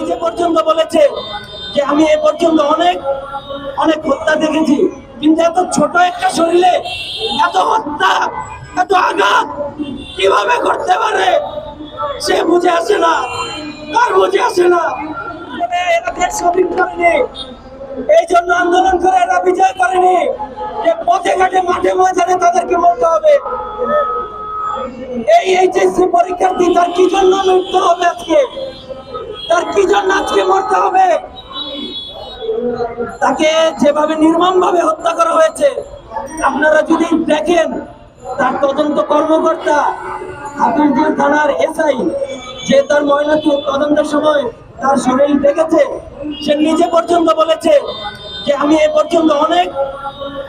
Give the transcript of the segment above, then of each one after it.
অনেক পর্যন্ত বলেছে যে আমি এ পর্যন্ত অনেক অনেক হত্যা দেখেছি, কিন্তু এত ছোট একটা শরীরে এত হত্যা, এত আঘাত কীভাবে করতে পারে? সে বুঝে আসে না। তার বুঝে আসে না? এরা স্বাধীন করেনি এই জন্য আন্দোলন করে এরা বিজয় করেনি। যে পথে ঘাটে, মাঠে ময়দানে তাদেরকে বলতে হবে। এই এইচএসসি পরীক্ষার্থী, তার কি জন্য মৃত্যু হবে আজকে? তার কি জন্য আজকে মরতে হবে? তাকে যেভাবে নির্মম ভাবে হত্যা করা হয়েছে, আপনারা যদি দেখেন, তার তদন্ত কর্মকর্তা হাফিজুর থানার এসআই যে তার ময়না তদন্তের সময় তার শরীর দেখেছে সে নিজে পর্যন্ত বলেছে যে, আমি এ পর্যন্ত অনেক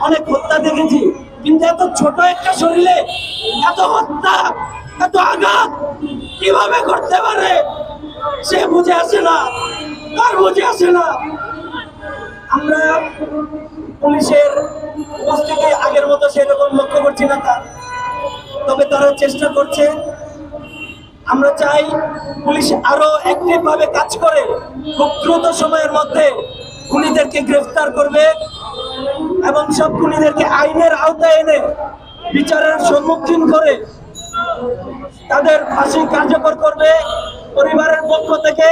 অনেক হত্যা দেখেছি। কিন্তু এত ছোট একটা শরীরে এত হত্যা, এত আঘাত কীভাবে করতে পারে? সে বুঝে আসে না। তার বুঝে আসে না। আমরা পুলিশের উপস্থিতি আগের মতো সেরকম লক্ষ্য করছি না তা চেষ্টা করছে। আমরা চাই পুলিশ আরও অ্যাক্টিভ ভাবে কাজ করে। খুব দ্রুত সময়ের মধ্যে খুনিদেরকে গ্রেফতার করবে এবং সব খুনিদেরকে আইনের আওতায় এনে বিচারের সম্মুখীন করে তাদের ফাঁসি কার্যকর করবে পরিবারের পক্ষ থেকে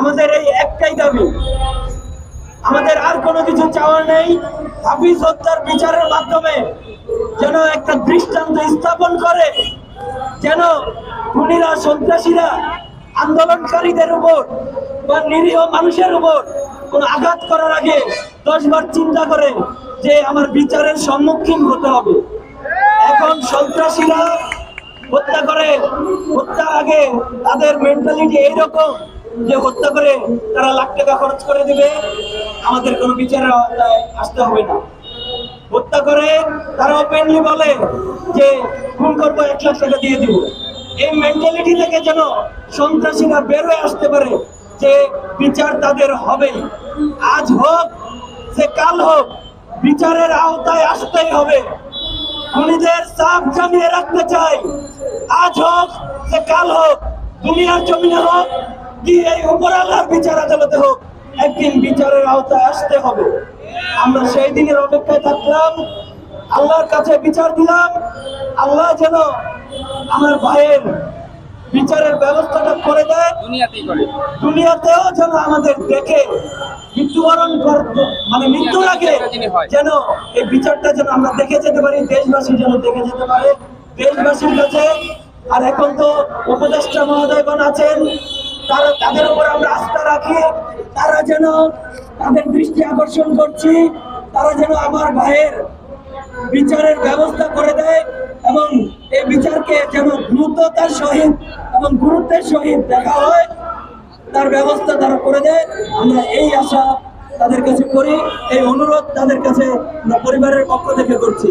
আমাদের এই একটাই দাবি। আমাদের আর কোনো কিছু চাওয়ার নেই। হাফিজ হত্যার বিচারের মাধ্যমে যেন একটা দৃষ্টান্ত স্থাপন করে যেন খুনিরা, সন্ত্রাসীরা, আন্দোলনকারীদের উপর বা নিরীহ মানুষের উপর কোনো আঘাত করার আগে দশবার চিন্তা করে যে আমার বিচারের সম্মুখীন হতে হবে। এখন সন্ত্রাসীরা হত্যা করে। হত্যার আগে তাদের মেন্টালিটি এইরকম যে হত্যা করে তারা লাখ টাকা খরচ করে দিবে। আমাদের কোনো আওতায় আসতে হবে না। হত্যা করে, তারা ওপেনলি বলে যে, খুন করব, এক লাখ টাকা দিয়ে দিব। এই মেন্টালিটি থেকে যেন সন্ত্রাসীরা বেরোয় আসতে পারে যে, বিচার তাদের হবেই। আজ হোক, সে কাল হোক, বিচারের আওতায় আসতেই হবে। খুনিদের চাপ জানিয়ে রাখতে চাই। আজ হোক, সে কাল হোক, দুনিয়ার জমিনে হোক, কি এই উপর আল্লাহর বিচার আদালতে হোক, একদিন বিচারের আওতায় আসতে হবে। আমরা সেই দিনের অপেক্ষায় থাকলাম। আল্লাহর কাছে বিচার দিলাম। আল্লাহ যেন আমার ভাইয়ের বিচারের ব্যবস্থাটা করে দেয় দুনিয়াতেও যেন আমাদের দেখে মৃত্যুবরণ করতে মানে মৃত্যুর আগে যেন এই বিচারটা যেন আমরা দেখে যেতে পারি দেশবাসী যেন দেখে যেতে পারে। দেশবাসীর কাছে আর এখন তো উপদেষ্টা মহোদয়গণ আছেন তারা তাদের উপর আমরা আস্থা রাখি। তারা যেন তাদের দৃষ্টি আকর্ষণ করছি। তারা যেন আমার ভাইয়ের বিচারের ব্যবস্থা করে দেয় এবং এই বিচারকে যেন দ্রুততার সহিত এবং গুরুত্বের সহিত দেখা হয়, তার ব্যবস্থা তারা করে দেয়। আমরা এই আশা তাদের কাছে করি, এই অনুরোধ তাদের কাছে পরিবারের পক্ষ থেকে করছি।